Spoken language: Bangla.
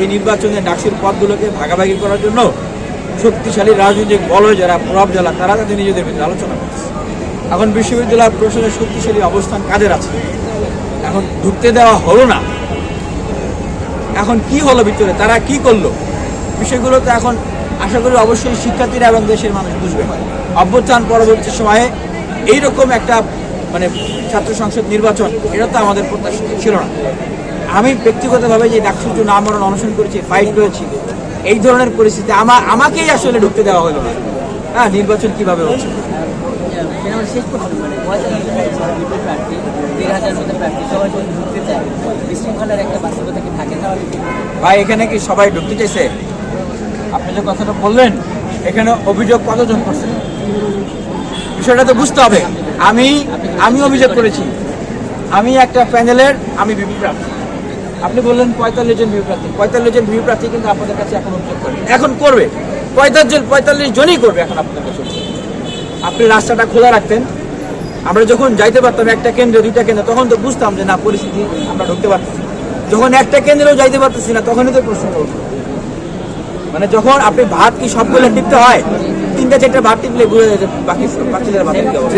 এই নির্বাচনে ডাকসুর পদগুলোকে ভাগাভাগি করার জন্য শক্তিশালী রাজনৈতিক বলয় যারা প্রভাব জ্বালা তারা তাদের নিজেদের ভিতরে আলোচনা করছে। এখন বিশ্ববিদ্যালয় প্রশাসনের শক্তিশালী অবস্থান কাদের আছে? এখন ঢুকতে দেওয়া হলো না। এখন কি হলো ভিতরে? তারা কি করল? বিষয়গুলো তো এখন আশা করি অবশ্যই শিক্ষার্থীরা এবং দেশের মানুষ বুঝবে। অভ্যুত্থান পরবর্তী সময়ে এইরকম একটা মানে ছাত্র সংসদ নির্বাচন, এটা তো আমাদের প্রত্যাশিত ছিল না। আমি ব্যক্তিগতভাবে যে ডাকসুর জন্য আমরণ অনশন করেছি ফাইট করেছি, এই ধরনের পরিস্থিতি আমার আমাকেই আসলে ঢুকতে দেওয়া হলো না। হ্যাঁ নির্বাচন কীভাবে হচ্ছে? না ভাই, এখানে কি সবাই ঢুকতে চাইছে? আপনি যে কথাটা বললেন, এখানে অভিযোগ কতজন করছে? বিষয়টা তো বুঝতে হবে। আমি আমি অভিযোগ করেছি। আমি একটা প্যানেলের, আমি বিপি প্রার্থী। আপনি বললেন পঁয়তাল্লিশ জন বিপি প্রার্থী পঁয়তাল্লিশ জন বিপি প্রার্থী কিন্তু আপনাদের কাছে এখন অভিযোগ করে এখন করবে। পঁয়তাল্লিশ জন পঁয়তাল্লিশ জনই করবে এখন আপনাদের কাছে আপনি রাস্তাটা খোলা রাখতেন। আমরা যখন যাইতে পারতাম একটা কেন্দ্র দুইটা কেন্দ্র তখন তো বুঝতাম যে না পরিস্থিতি আমরা ঢুকতে পারতেছি যখন একটা কেন্দ্রেও যাইতে পারতেছি না তখনই তো প্রশ্ন মানে যখন আপনি ভাত কি সবগুলো টিপতে হয় তিনটা চারটা ভাত টিপলে বুঝে যায় বাকি বাকিদের ভাত